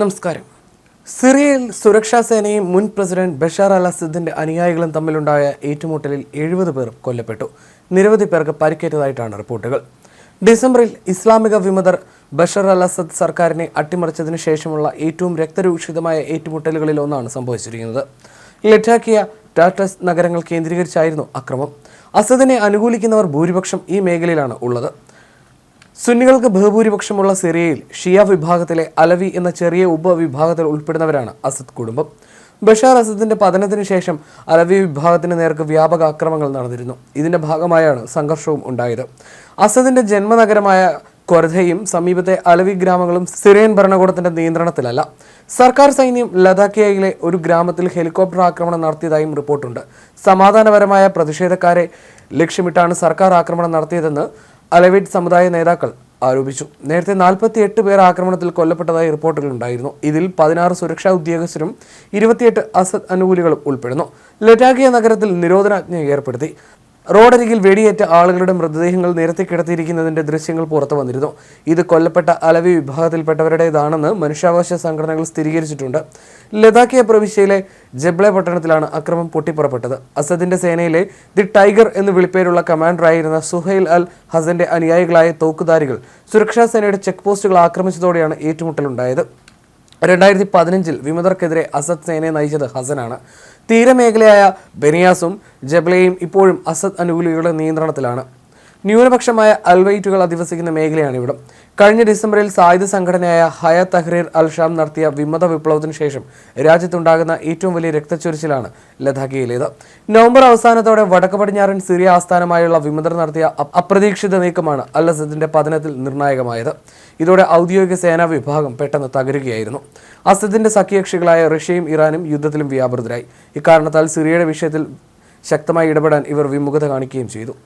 നമസ്കാരം. സിറിയയിൽ സുരക്ഷാ സേനയും മുൻ പ്രസിഡന്റ് ബഷാർ അൽ അസദിന്റെ അനുയായികളും തമ്മിലുണ്ടായ ഏറ്റുമുട്ടലിൽ എഴുപത് പേർ കൊല്ലപ്പെട്ടു. നിരവധി പേർക്ക് പരിക്കേറ്റതായിട്ടാണ് റിപ്പോർട്ടുകൾ. ഡിസംബറിൽ ഇസ്ലാമിക വിമതർ ബഷർ അൽ അസദ് സർക്കാരിനെ അട്ടിമറിച്ചതിനു ശേഷമുള്ള ഏറ്റവും രക്തരൂക്ഷിതമായ ഏറ്റുമുട്ടലുകളിൽ ഒന്നാണ് സംഭവിച്ചിരിക്കുന്നത്. ലഡാക്കിയ ടാറ്റസ് നഗരങ്ങൾ കേന്ദ്രീകരിച്ചായിരുന്നു അക്രമം. അസദിനെ അനുകൂലിക്കുന്നവർ ഭൂരിപക്ഷം ഈ മേഖലയിലാണ് ഉള്ളത്. സുന്നികൾക്ക് ബഹുഭൂരിപക്ഷമുള്ള സിറിയയിൽ ഷിയ വിഭാഗത്തിലെ അലവി എന്ന ചെറിയ ഉപവിഭാഗത്തിൽ ഉൾപ്പെടുന്നവരാണ് അസദ് കുടുംബം. ബഷാർ അസദിന്റെ പതനത്തിന് ശേഷം അലവി വിഭാഗത്തിന് നേർക്ക് വ്യാപക ആക്രമണങ്ങൾ നടന്നിരുന്നു. ഇതിന്റെ ഭാഗമായാണ് സംഘർഷവും ഉണ്ടായത്. അസദിന്റെ ജന്മനഗരമായ കൊർധയും സമീപത്തെ അലവി ഗ്രാമങ്ങളും സിറിയൻ ഭരണകൂടത്തിന്റെ നിയന്ത്രണത്തിലല്ല. സർക്കാർ സൈന്യം ലഡാക്കിയയിലെ ഒരു ഗ്രാമത്തിൽ ഹെലികോപ്റ്റർ ആക്രമണം നടത്തിയതായും റിപ്പോർട്ടുണ്ട്. സമാധാനപരമായ പ്രതിഷേധക്കാരെ ലക്ഷ്യമിട്ടാണ് സർക്കാർ ആക്രമണം നടത്തിയതെന്ന് അലവിഡ് സമുദായ നേതാക്കൾ ആരോപിച്ചു. നേരത്തെ നാൽപ്പത്തി എട്ട് പേർ ആക്രമണത്തിൽ കൊല്ലപ്പെട്ടതായി റിപ്പോർട്ടുകൾ ഉണ്ടായിരുന്നു ഇതിൽ പതിനാറ് സുരക്ഷാ ഉദ്യോഗസ്ഥരും ഇരുപത്തിയെട്ട് അസദ് അനുകൂലികളും ഉൾപ്പെടുന്നു. ലറ്റാഗിയ നഗരത്തിൽ നിരോധനാജ്ഞ ഏർപ്പെടുത്തി. റോഡരികിൽ വെടിയേറ്റ ആളുകളുടെ മൃതദേഹങ്ങൾ നിരത്തി കിടത്തിയിരിക്കുന്നതിന്റെ ദൃശ്യങ്ങൾ പുറത്തു വന്നിരുന്നു. ഇത് കൊല്ലപ്പെട്ട അലവി വിഭാഗത്തിൽപ്പെട്ടവരുടേതാണെന്ന് മനുഷ്യാവകാശ സംഘടനകൾ സ്ഥിരീകരിച്ചിട്ടുണ്ട്. ലഡാക്കിയ പ്രവിശ്യയിലെ ജബ്ലെ പട്ടണത്തിലാണ് അക്രമം പൊട്ടിപ്പുറപ്പെട്ടത്. അസദിന്റെ സേനയിലെ ദി ടൈഗർ എന്ന് വിളിപ്പേരുള്ള കമാൻഡറായിരുന്ന സുഹൈൽ അൽ ഹസന്റെ അനുയായികളായ തോക്കുധാരികൾ സുരക്ഷാ സേനയുടെ ചെക്ക് പോസ്റ്റുകൾ ആക്രമിച്ചതോടെയാണ് ഏറ്റുമുട്ടലുണ്ടായത്. രണ്ടായിരത്തി പതിനഞ്ചിൽ വിമതർക്കെതിരെ അസദ് സേനയെ നയിച്ചത് ഹസനാണ്. തീരമേഖലയായ ബെനിയാസും ജബ്ലയും ഇപ്പോഴും അസദ് അനുകൂലികളുടെ നിയന്ത്രണത്തിലാണ്. ന്യൂനപക്ഷമായ അൽവൈറ്റുകൾ അധിവസിക്കുന്ന മേഖലയാണ് ഇവിടം കഴിഞ്ഞ ഡിസംബറിൽ സായുധ സംഘടനയായ ഹയ തഹ്രീർ അൽ ഷാം നടത്തിയ വിമത വിപ്ലവത്തിന് ശേഷം രാജ്യത്തുണ്ടാകുന്ന ഏറ്റവും വലിയ രക്തച്ചൊരിച്ചിലാണ് ലഡാക്കിയിലേത്. നവംബർ അവസാനത്തോടെ വടക്ക് പടിഞ്ഞാറൻ സിറിയ ആസ്ഥാനമായുള്ള വിമതർ നടത്തിയ അപ്രതീക്ഷിത നീക്കമാണ് അൽ അസദിന്റെ പതനത്തിൽ നിർണായകമായത്. ഇതോടെ ഔദ്യോഗിക സേനാ വിഭാഗം പെട്ടെന്ന് തകരുകയായിരുന്നു. അസദിന്റെ സഖ്യകക്ഷികളായ റഷ്യയും ഇറാനും യുദ്ധത്തിലും വ്യാപൃതരായി. ഇക്കാരണത്താൽ സിറിയയുടെ വിഷയത്തിൽ ശക്തമായി ഇടപെടാൻ ഇവർ വിമുഖത കാണിക്കുകയും ചെയ്തു.